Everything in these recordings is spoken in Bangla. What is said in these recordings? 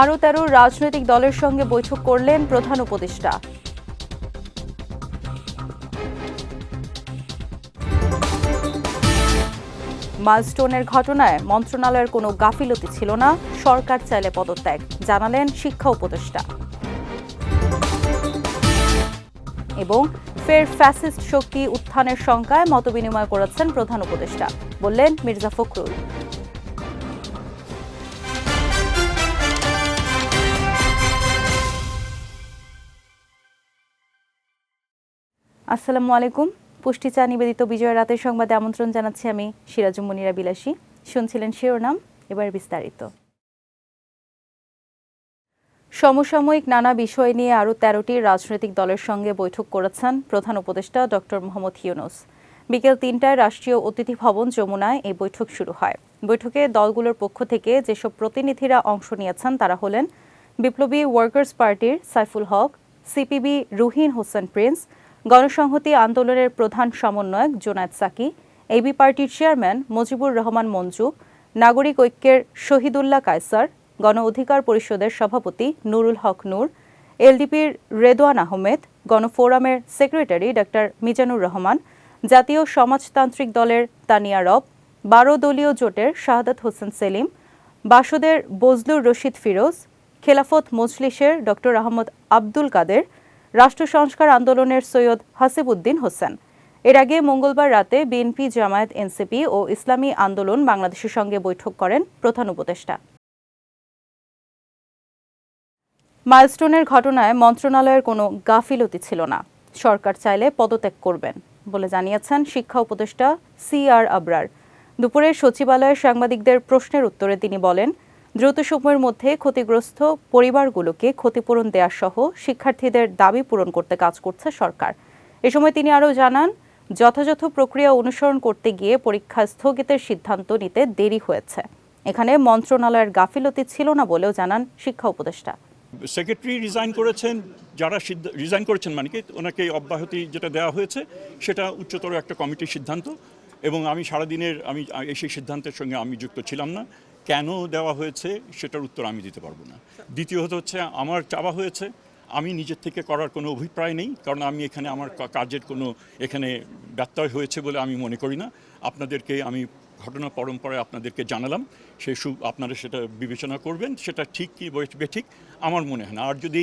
আরও তেরো রাজনৈতিক দলের সঙ্গে বৈঠক করলেন প্রধান উপদেষ্টা। মাইলস্টোনের ঘটনায় মন্ত্রণালয়ের কোনো গাফিলতি ছিল না, সরকার চাইলে পদত্যাগ, জানালেন শিক্ষা উপদেষ্টা। এবং ফের ফ্যাসিস্ট শক্তি উত্থানের শঙ্কায় মতবিনিময় করেছেন প্রধান উপদেষ্টা, বললেন মির্জা ফখরুল। আসসালামু আলাইকুম। পুষ্টি চা নিবেদিত বিজয় রাতের সংবাদে আমন্ত্রণ জানাচ্ছি আমি সিরাজুম মনিরা বিলাসী। শুনছিলেন শিরোনাম, এবার বিস্তারিত। সমসাময়িক নানা বিষয় নিয়ে আরও তেরোটি রাজনৈতিক দলের সঙ্গে বৈঠক করেছেন প্রধান উপদেষ্টা ডক্টর মোহাম্মদ ইউনুস। বিকেল তিনটায় রাষ্ট্রীয় অতিথি ভবন যমুনায় এই বৈঠক শুরু হয়। বৈঠকে দলগুলোর পক্ষ থেকে যেসব প্রতিনিধিরা অংশ নিয়েছেন তারা হলেন বিপ্লবী ওয়ার্কার্স পার্টির Saiful Haque, C P B Ruhin Hossain Prince গণসংহতি আন্দোলনের প্রধান সমন্বয়ক জোনায়েদ সাকি এবি পার্টির চেয়ারম্যান মুজিবুর রহমান মঞ্জু, নাগরিক ঐক্যের শহীদুল্লাহ কায়সার, গণ অধিকার পরিষদের সভাপতি নুরুল হক নূর, এলডিপির রেদওয়ান আহমেদ গণফোরামের সেক্রেটারি ডক্টর মিজানুর রহমান, জাতীয় সমাজতান্ত্রিক দলের তানিয়া রব, বারো দলীয় জোটের শাহাদাত হোসেন সেলিম, বাসদের বজলুর রশিদ ফিরোজ, খেলাফত মজলিসের ডক্টর আহমদ আব্দুল কাদের রাষ্ট্র সংস্কার আন্দোলনের সৈয়দ হাসিবুদ্দিন হোসেন। এর আগে মঙ্গলবার রাতে বিএনপি, জামায়াত, এনসিপি ও ইসলামী আন্দোলন বাংলাদেশের সঙ্গে বৈঠক করেন প্রধান উপদেষ্টা। মাইলস্টোনের ঘটনায় মন্ত্রণালয়ের কোনো গাফিলতি ছিল না। সরকার চাইলে পদত্যাগ করবেন বলে জানিয়েছেন শিক্ষা উপদেষ্টা সি আর আবরার। দুপুরে সচিবালয়ের সাংবাদিকদের প্রশ্নের উত্তরে তিনি বলেন দ্রুত সময়ের মধ্যে ক্ষতিগ্রস্ত পরিবারগুলোকে ক্ষতিপূরণ দেওয়া সহ শিক্ষার্থীদের দাবি পূরণ করতে কাজ করছে সরকার। এ সময় তিনি আরও জানান, যথাযথ প্রক্রিয়া অনুসরণ করতে গিয়ে পরীক্ষা স্থগিতের সিদ্ধান্ত নিতে দেরি হয়েছে। এখানে মন্ত্রণালয়ের গাফিলতি ছিল না বলেও জানান শিক্ষা উপদেষ্টা। সেক্রেটারি রিজাইন করেছেন, যারা রিজাইন করেছেন মানে কি, ওনাকে অব্যাহতি যেটা দেওয়া হয়েছে, সেটা উচ্চতর একটা কমিটির সিদ্ধান্ত এবং আমি সারাদিনের, আমি সেই সিদ্ধান্তের সঙ্গে আমি যুক্ত ছিলাম না। কেন দেওয়া হয়েছে সেটার উত্তর আমি দিতে পারব না। দ্বিতীয়ত হচ্ছে আমার চাওয়া হয়েছে, আমি নিজের থেকে করার কোনো অভিপ্রায় নেই, কারণ আমি এখানে আমার কাজের কোনো এখানে ব্যত্যয় হয়েছে বলে আমি মনে করি না। আপনাদেরকে আমি ঘটনা পরম্পরায় আপনাদেরকে জানালাম, সেই সু আপনারা সেটা বিবেচনা করবেন, সেটা ঠিক কি ঠিক আমার মনে হয় না। আর যদি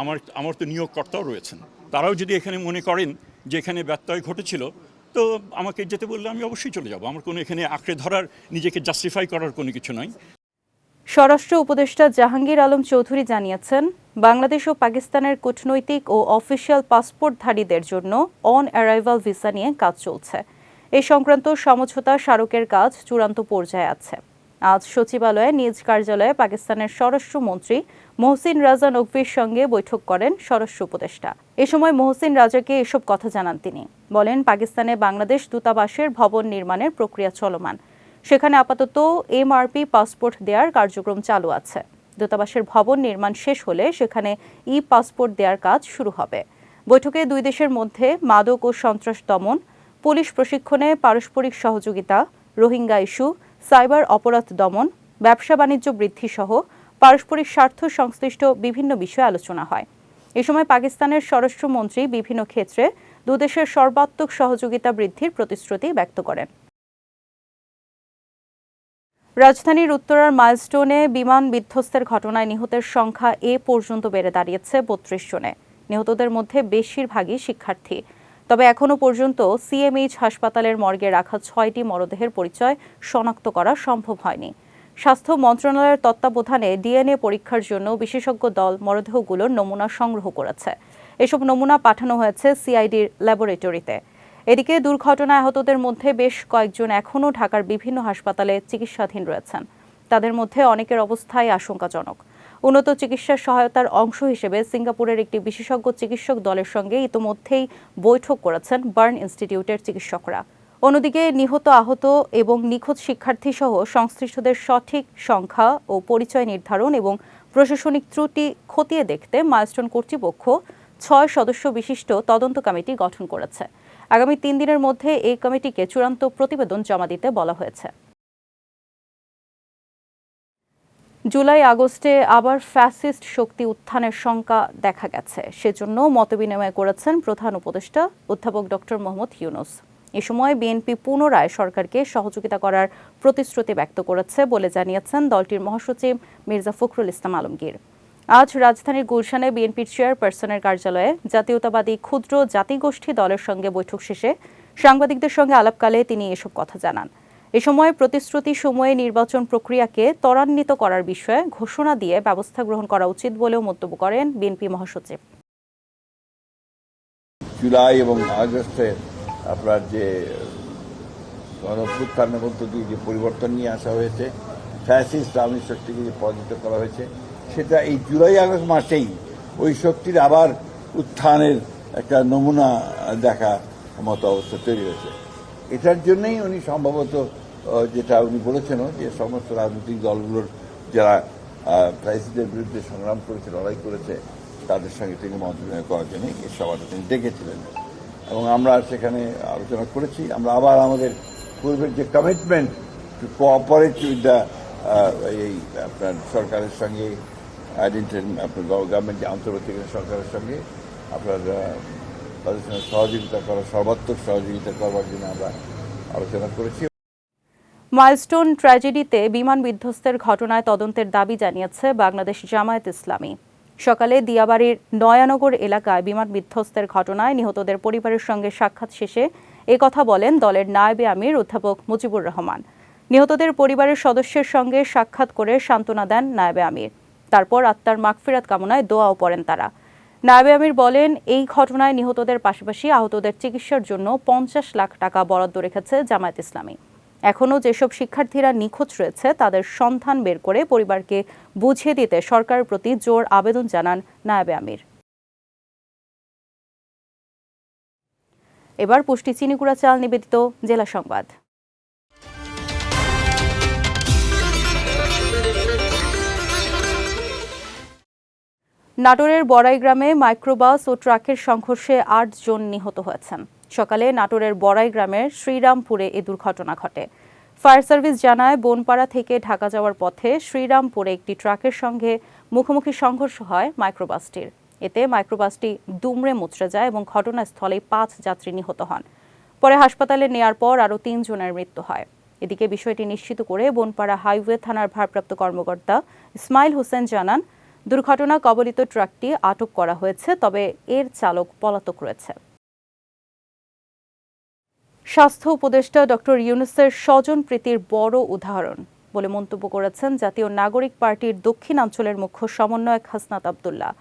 আমার আমার তো নিয়োগকর্তাও রয়েছেন, তারাও যদি এখানে মনে করেন যে এখানে ব্যত্যয় ঘটেছিল তো আমাকে যেতে বললে আমি অবশ্যই চলে যাব। আমার কোনো এখানে আঁকড়ে ধরার, নিজেকে জাস্টিফাই করার কোনো কিছু নয় স্বরাষ্ট্র উপদেষ্টা জাহাঙ্গীর আলম চৌধুরী জানিয়েছেন, বাংলাদেশ ও পাকিস্তানের কূটনৈতিক ও অফিসিয়াল পাসপোর্টধারীদের জন্য অন অ্যারাইভাল ভিসা নিয়ে কাজ চলছে। এ সংক্রান্ত সমঝোতা স্মারকের কাজ চূড়ান্ত পর্যায়ে আছে। আজ সচিবালয়ে নিজ কার্যালয়ে পাকিস্তানের স্বরাষ্ট্রমন্ত্রী মহসিন রাজা নকভির সঙ্গে বৈঠক করেন স্বরাষ্ট্র উপদেষ্টা। এ সময় মহসিন রাজাকে এসব কথা জানান তিনি। বলেন, পাকিস্তানে বাংলাদেশ দূতাবাসের ভবন নির্মাণের প্রক্রিয়া চলমান। সেখানে আপাতত এমআরপি পাসপোর্ট দেওয়ার কার্যক্রম চালু আছে। দূতাবাসের ভবন নির্মাণ শেষ হলে সেখানে ই পাসপোর্ট দেওয়ার কাজ শুরু হবে। বৈঠকে দুই দেশের মধ্যে মাদক ও সন্ত্রাস দমন, পুলিশ প্রশিক্ষণে পারস্পরিক সহযোগিতা, রোহিঙ্গা ইস্যু সাইবার অপরাধ দমন, ব্যবসা বাণিজ্য বৃদ্ধি সহ পারস্পরিক স্বার্থ সংশ্লিষ্ট বিভিন্ন বিষয়ে আলোচনা হয়। এ সময় পাকিস্তানের স্বরাষ্ট্রমন্ত্রী বিভিন্ন ক্ষেত্রে দুদেশের সর্বাত্মক সহযোগিতা বৃদ্ধির প্রতিশ্রুতি ব্যক্ত করেন। রাজধানীর উত্তরার মাইলস্টোনে বিমান বিধ্বস্তের ঘটনায় নিহতের সংখ্যা এ পর্যন্ত বেড়ে দাঁড়িয়েছে বত্রিশ জনে। নিহতদের মধ্যে বেশিরভাগই শিক্ষার্থী। তবে এখনও পর্যন্ত সিএমএইচ হাসপাতালের মর্গে রাখা ছয়টি মরদেহের পরিচয় শনাক্ত করা সম্ভব হয়নি। স্বাস্থ্য মন্ত্রণালয়ের তত্ত্বাবধানে ডিএনএ পরীক্ষার জন্য বিশেষজ্ঞ দল মরদেহগুলোর নমুনা সংগ্রহ করেছে। এসব নমুনা পাঠানো হয়েছে সিআইডির ল্যাবরেটরিতে। এদিকে দুর্ঘটনায় আহতদের মধ্যে বেশ কয়েকজন এখনও ঢাকার বিভিন্ন হাসপাতালে চিকিৎসাধীন রয়েছেন। তাদের মধ্যে অনেকের অবস্থাই আশঙ্কাজনক। উন্নত চিকিৎসা সহায়তার অংশ হিসেবে সিঙ্গাপুরের একটি বিশেষজ্ঞ চিকিৎসক দলের সঙ্গে ইতোমধ্যেই বৈঠক করেছেন বার্ন ইনস্টিটিউটের চিকিৎসকরা। অন্যদিকে নিহত আহত এবং নিখোঁজ শিক্ষার্থী সহ সংশ্লিষ্টদের সঠিক সংখ্যা ও পরিচয় নির্ধারণ এবং প্রশাসনিক ত্রুটি খতিয়ে দেখতে মাইলস্টোন কর্তৃপক্ষ ছয় সদস্য বিশিষ্ট তদন্ত কমিটি গঠন করেছে। আগামী তিন দিনের মধ্যে এই কমিটিকে চূড়ান্ত প্রতিবেদন জমা দিতে বলা হয়েছে। জুলাই আগস্টে আবার ফ্যাসিস্ট শক্তি উত্থানের শঙ্কা দেখা গেছে। সেজন্য মতবিনিময় করেছেন প্রধান উপদেষ্টা অধ্যাপক ডক্টর মোহাম্মদ ইউনুস। এ সময় বিএনপি পুনরায় সরকারকে সহযোগিতা করার প্রতিশ্রুতি ব্যক্ত করেছে বলে জানিয়েছেন দলটির মহাসচিব মির্জা ফখরুল ইসলাম আলমগীর। আজ রাজধানীর গুলশানে বিএনপির চেয়ারপারসনের কার্যালয়ে জাতীয়তাবাদী ক্ষুদ্র জাতিগোষ্ঠী দলের সঙ্গে বৈঠক শেষে সাংবাদিকদের সঙ্গে আলাপকালে তিনি এসব কথা জানান। এ সময় প্রতিশ্রুতি সময়ে নির্বাচন প্রক্রিয়াকে ত্বরান্বিত করার বিষয়ে ঘোষণা দিয়ে ব্যবস্থা গ্রহণ করা উচিত বলেও মন্তব্য করেন বিএনপি মহাসচিব। জুলাই এবং আগস্টে আপনার যে গণপুত্থানের মধ্য দিয়ে যে পরিবর্তন নিয়ে আসা হয়েছে ফ্যাসিস্ট আওয়ামী শক্তিকে যে পরাজিত করা হয়েছে, সেটা এই জুলাই আগস্ট মাসেই ওই শক্তির আবার উত্থানের একটা নমুনা দেখা মতো অবস্থা তৈরি হয়েছে। এটার জন্যই উনি সম্ভবত যেটা উনি বলেছেন যে সমস্ত রাজনৈতিক দলগুলোর যারা প্রাইসিডের বিরুদ্ধে সংগ্রাম করেছে, লড়াই করেছে, তাদের সঙ্গে তিনি বিনিময় করার জন্য এই সভাটা তিনি ডেকেছিলেন। এবং আমরা সেখানে আলোচনা করেছি। আমরা আবার আমাদের পূর্বের যে commitment to cooperate with the এই আপনার সরকারের সঙ্গে আপনার গভর্নমেন্ট যে আন্তর্জাতিক সরকারের সঙ্গে, আপনার তাদের সঙ্গে সহযোগিতা করা, সর্বাত্মক সহযোগিতা করবার জন্য আমরা আলোচনা করেছি। মাইলস্টোন ট্র্যাজেডিতে বিমান বিধ্বস্তের ঘটনায় তদন্তের দাবি জানিয়েছে বাংলাদেশ জামায়াত ইসলামী। সকালে দিয়াবাড়ির নয়ানগর এলাকায় বিমান বিধ্বস্তের ঘটনায় নিহতদের পরিবারের সঙ্গে সাক্ষাৎ শেষে কথা বলেন দলের নায়েবে আমির, অধ্যাপক মুজিবুর রহমান। নিহতদের পরিবারের সদস্যের সঙ্গে সাক্ষাৎ করে সান্ত্বনা দেন নায়েবে আমির। তারপর আত্মার মাগফিরাত কামনায় দোয়াও পড়েন তারা। নায়েবে আমির বলেন, এই ঘটনায় নিহতদের পাশাপাশি আহতদের চিকিৎসার জন্য পঞ্চাশ লাখ টাকা বরাদ্দ রেখেছে জামায়াত ইসলামী। এখনও যেসব শিক্ষার্থীরা নিখোঁজ রয়েছে, তাদের সন্ধান বের করে পরিবারকে বুঝিয়ে দিতে সরকারের প্রতি জোর আবেদন জানান নায়াবে আমির। এবার পুষ্টি চিনিগুড়া চাল নিবেদিত জেলা সংবাদ। নাটোরের বড়াই গ্রামে মাইক্রোবাস ও ট্রাকের সংঘর্ষে আট জন নিহত হয়েছেন। সকালে নাটোরের বড়াই গ্রামের শ্রীরামপুরে এ দুর্ঘটনা ঘটে। ফায়ার সার্ভিস জানায়, বনপাড়া থেকে ঢাকা যাওয়ার পথে শ্রীরামপুরে একটি ট্রাকের সঙ্গে মুখোমুখি সংঘর্ষ হয় মাইক্রোবাসটির। এতে মাইক্রোবাসটি দুমড়ে মুচড়ে যায় এবং ঘটনাস্থলে পাঁচ যাত্রী নিহত হন। পরে হাসপাতালে নেয়ার পর আরও তিনজনের মৃত্যু হয়। এদিকে বিষয়টি নিশ্চিত করে বনপাড়া হাইওয়ে থানার ভারপ্রাপ্ত কর্মকর্তা ইসমাইল হোসেন জানান, দুর্ঘটনা কবলিত ট্রাকটি আটক করা হয়েছে, তবে এর চালক পলাতক রয়েছে। স্বাস্থ্য উপদেষ্টা ডক্টর ইউনুসের স্বজন প্রীতির বড় উদাহরণ বলে মন্তব্য করেছেন জাতীয় নাগরিক পার্টির দক্ষিণাঞ্চলের মুখ্য সমন্বয়ক হাসনাত আবদুল্লাহ।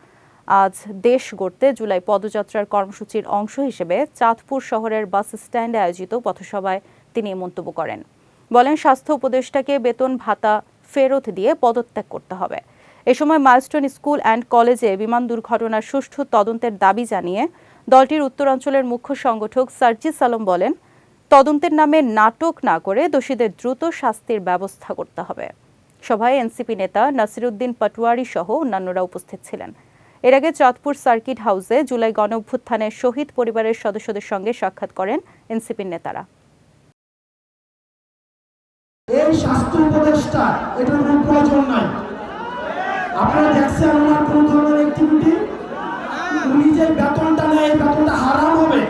আজ দেশ গড়তে জুলাই পদযাত্রার কর্মসূচির অংশ হিসেবে চাঁদপুর শহরের বাস স্ট্যান্ডে আয়োজিত পথসভায় তিনি মন্তব্য করেন। বলেন, স্বাস্থ্য উপদেষ্টাকে বেতন, ভাতা ফেরত দিয়ে পদত্যাগ করতে হবে। এ সময় মাইলস্টোন স্কুল অ্যান্ড কলেজে বিমান দুর্ঘটনার সুষ্ঠু তদন্তের দাবি জানিয়ে দলটির উত্তরাঞ্চলের মুখ্য সংগঠক সার্জিস আলম বলেন তদন্তের নামে নাটক না করে দোষীদের দ্রুত শাস্তির ব্যবস্থা করতে হবে। সভায় এনসিপি নেতা নাসিরুদ্দিন পাটোয়ারি সহ অন্যান্যরা উপস্থিত ছিলেন। এর আগে চাঁদপুর সার্কিট হাউসে জুলাই গণ অভ্যুত্থানে শহীদ পরিবারের সদস্যদের সঙ্গে সাক্ষাৎ করেন এনসিপির নেতারা। এই উপদেষ্টা এটার প্রয়োজন নাই। আপনারা দেখছেন কোন ধরনের অ্যাক্টিভিটি উনি যে বেতনটা নেয় বেতনটা হারাম হবে।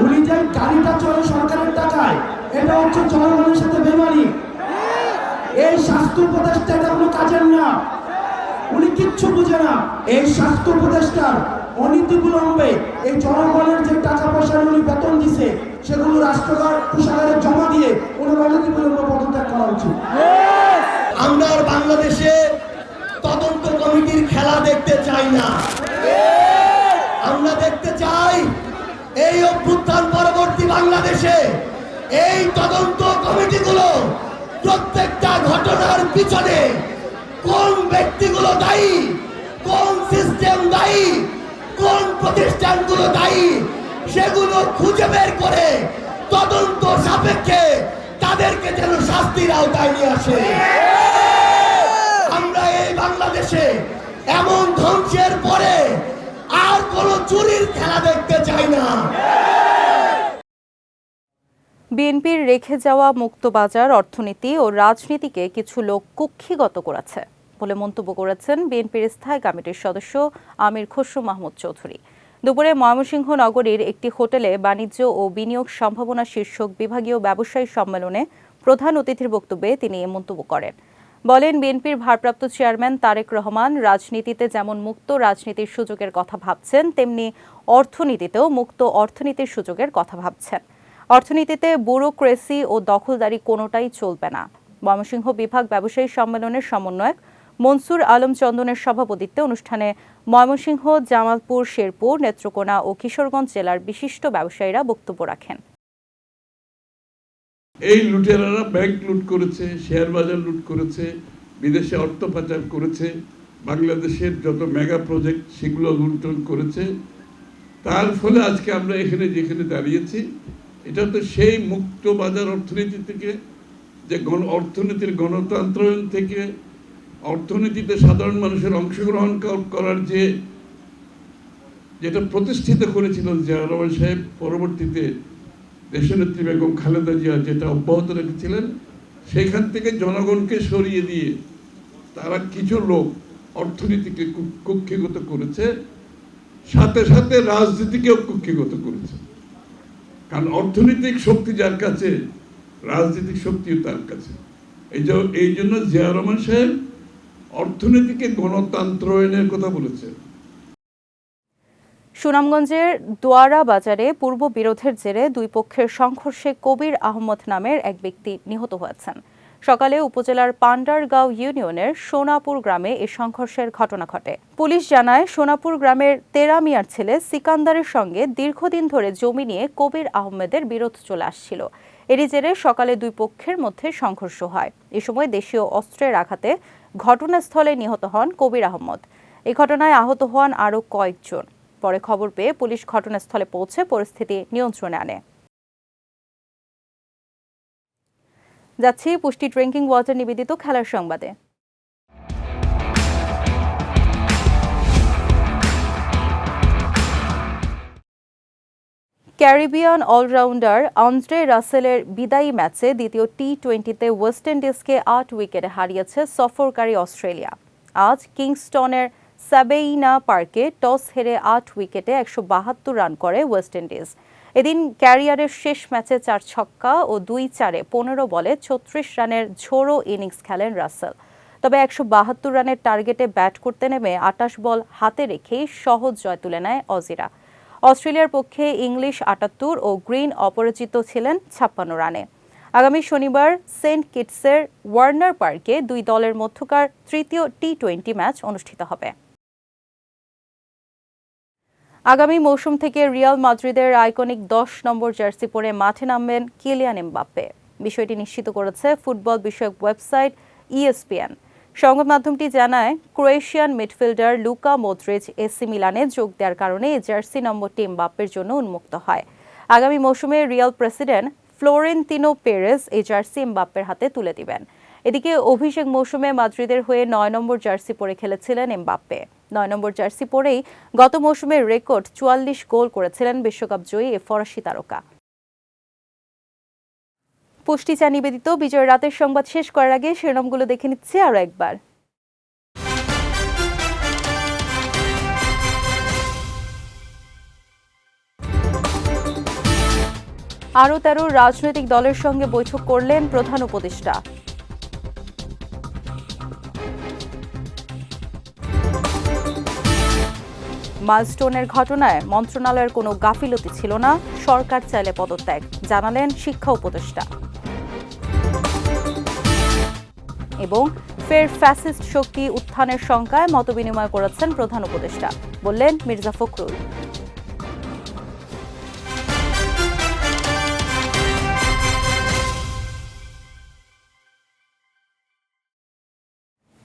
উনি যে গাড়িটা চলে সরকারের টাকায়, এটা হচ্ছে জনগণের সাথে বেমানি এই স্বাস্থ্য উপদেষ্টা এটা কোনো কাজের না। উনি কিচ্ছু বুঝে না। এই স্বাস্থ্য উপদেষ্টার অনীতিবিলম্বে এই জনগণের যে টাকা পয়সা উনি বেতন দিছে, সেগুলো রাষ্ট্রকার কোষাগারে জমা দিয়ে ওনার অনীতিবিলম্বে পদত্যাগ করা উচিত। আমরা বাংলাদেশে তদন্ত কমিটির খেলা দেখতে চাই না। আমরা দেখতে চাই এই পরবর্তী বাংলাদেশে এই তদন্ত কমিটিগুলো প্রত্যেকটা ঘটনার পিছনে কোন ব্যক্তিগুলো দায়ী, কোন সিস্টেম দায়ী, কোন প্রতিষ্ঠানগুলো দায়ী, সেগুলো খুঁজে বের করে তদন্ত সাপেক্ষে তাদেরকে যেন শাস্তির আওতায় নিয়ে আসে। আমরা এই বাংলাদেশে এমন ধ্বংসের পরে আর কোন চুরির খেলা দেখতে চাই না। বিএনপির রেখে যাওয়া মুক্তবাজার অর্থনীতি ও রাজনীতিকে কিছু লোক কুক্ষিগত করেছে বলে মন্তব্য করেছেন বিএনপির স্থায়ী কমিটির সদস্য আমির খসরু মাহমুদ চৌধুরী। দুপুরে ময়মনসিংহ নগরীর একটি হোটেলে বাণিজ্য ও বিনিয়োগ সম্ভাবনা শীর্ষক বিভাগীয় ব্যবসায়ী সম্মেলনে প্রধান অতিথির বক্তব্যে তিনি এ মন্তব্য করেন। বলেন, বিএনপির ভারপ্রাপ্ত চেয়ারম্যান তারেক রহমান রাজনীতিতে যেমন মুক্ত রাজনীতির সুযোগের কথা ভাবছেন, তেমনি অর্থনীতিতেও মুক্ত অর্থনীতির সুযোগের কথা ভাবছেন। অর্থনীতিতে ব্যুরোক্রেসি ও দখলদারি কোনোটাই চলবে না। ময়মনসিংহ বিভাগ ব্যবসায়ী সম্মেলনের সমন্বয়ক মনসুর আলম চন্দনের সভাপতিত্বে অনুষ্ঠানে ময়মনসিংহ, জামালপুর, শেরপুর, নেত্রকোনা ও কিশোরগঞ্জ জেলার বিশিষ্ট ব্যবসায়ীরা বক্তব্য রাখেন। এই লুটেরারা ব্যাংক লুট করেছে শেয়ার বাজার লুট করেছে, বিদেশে অর্থ পাচার করেছে, বাংলাদেশের যত মেগা প্রজেক্ট সেগুলো লুণ্ঠন করেছে। তার ফলে আজকে আমরা এখানে যেখানে দাঁড়িয়েছি এটা তো সেই মুক্ত বাজার অর্থনীতি থেকে, যে গণ, অর্থনীতির গণতন্ত্রায়ন থেকে অর্থনীতিতে সাধারণ মানুষের অংশগ্রহণ করার যে, যেটা প্রতিষ্ঠিত করেছিলেন জিয়া রহমান সাহেব পরবর্তীতে দেশনেত্রী বেগম খালেদা জিয়া যেটা অব্যাহত রেখেছিলেন সেখান থেকে জনগণকে সরিয়ে দিয়ে তারা কিছু লোক অর্থনীতিকে কুক্ষিগত করেছে, সাথে সাথে রাজনীতিকেও কুক্ষিগত করেছে। কারণ অর্থনৈতিক শক্তি যার কাছে, রাজনৈতিক শক্তিও তার কাছে। এই এই জন্য জিয়া রহমান সাহেব অর্থনীতিকে গণতন্ত্রায়নের কথা বলেছেন। সুনামগঞ্জের দোয়ারা বাজারে পূর্ব বিরোধের জেরে দুই পক্ষের সংঘর্ষে কবির আহমদ নামের এক ব্যক্তি নিহত হয়েছেন। সকালে উপজেলার পান্ডারগাঁও ইউনিয়নের সোনাপুর গ্রামে এ সংঘর্ষের ঘটনা ঘটে। পুলিশ জানায়, সোনাপুর গ্রামের তেরা মিয়ার ছেলে সিকান্দারের সঙ্গে দীর্ঘদিন ধরে জমি নিয়ে কবির আহমেদের বিরোধ চলে আসছিল। এরই জেরে সকালে দুই পক্ষের মধ্যে সংঘর্ষ হয়। এ সময় দেশীয় অস্ত্রের আঘাতে ঘটনাস্থলে নিহত হন কবির আহমদ। এই ঘটনায় আহত হন আরও কয়েকজন। পরে খবর পেয়ে পুলিশ ঘটনাস্থলে পৌঁছে পরিস্থিতি নিয়ন্ত্রণে আনে। যাচ্ছি পুষ্টি ড্রিঙ্কিং ওয়াটার নিবেদিত খেলার সংবাদে। ক্যারিবিয়ান অলরাউন্ডার আন্দ্রে রাসেলের বিদায়ী ম্যাচে দ্বিতীয় টি টোয়েন্টিতে ওয়েস্ট ইন্ডিজকে আট উইকেটে হারিয়েছে সফরকারী অস্ট্রেলিয়া। আজ কিংস্টনের সাবেইনা পার্কে টস হেরে আট উইকেটে একশো বাহাত্তর রান করে ওয়েস্ট ইন্ডিজ। এদিন ক্যারিয়ারের শেষ ম্যাচে চার ছক্কা ও দুই চারে পনেরো বলে ছত্রিশ রানের ঝোড়ো ইনিংস খেলেন রাসেল। তবে একশো বাহাত্তর রানের টার্গেটে ব্যাট করতে নেমে আটাশ বল হাতে রেখেই সহজ জয় তুলে নেয় অজিরা। অস্ট্রেলিয়ার পক্ষে ইংলিশ আটাত্তর ও গ্রিন অপরাজিত ছিলেন ছাপ্পান্ন রানে। আগামী শনিবার সেন্ট কিটসের ওয়ার্নার পার্কে দুই দলের মধ্যকার তৃতীয় টি টোয়েন্টি ম্যাচ অনুষ্ঠিত হবে। আগামী মৌসুম থেকে রিয়াল মাদ্রিদের আইকনিক দশ নম্বর জার্সি পরে মাঠে নামবেন কিলিয়ান এমবাপ্পে। বিষয়টি নিশ্চিত করেছে ফুটবল বিষয়ক ওয়েবসাইট ইএসপিএন। সংবাদ মাধ্যমটি জানায়, Croatian midfielder Luka Modric AC মিলানে যোগ দেওয়ার কারণে এই জার্সি নম্বরটি এমবাপ্পের জন্য উন্মুক্ত হয়। আগামী মৌসুমে রিয়াল প্রেসিডেন্ট ফ্লোরেন্তিনো পেরেস এই জার্সি এমবাপ্পের হাতে তুলে দিবেন। এদিকে অভিষেক মৌসুমে মাদ্রিদের হয়ে নয় নম্বর জার্সি পরে খেলেছিলেন এমবাপ্পে। নয় নম্বর জার্সি পরেই গত মৌসুমে রেকর্ড চুয়াল্লিশ গোল করেছিলেন বিশ্বকাপ জয়ী এ ফরাসি তারকা। পুষ্টি চা নিবেদিত বিজয় রাতের সংবাদ শেষ করার আগে শিরোনামগুলো দেখে নিচ্ছে আরও একবার। আরও তেরো রাজনৈতিক দলের সঙ্গে বৈঠক করলেন প্রধান উপদেষ্টা। মাইলস্টোনের ঘটনায় মন্ত্রণালয়ের কোনো গাফিলতি ছিল না, সরকার চাইলে পদত্যাগ, জানালেন শিক্ষা উপদেষ্টা। এবং ফের ফ্যাসিস্ট শক্তি উত্থানের শঙ্কায় মতবিনিময় করেছেন প্রধান উপদেষ্টা, বললেন মির্জা ফখরুল।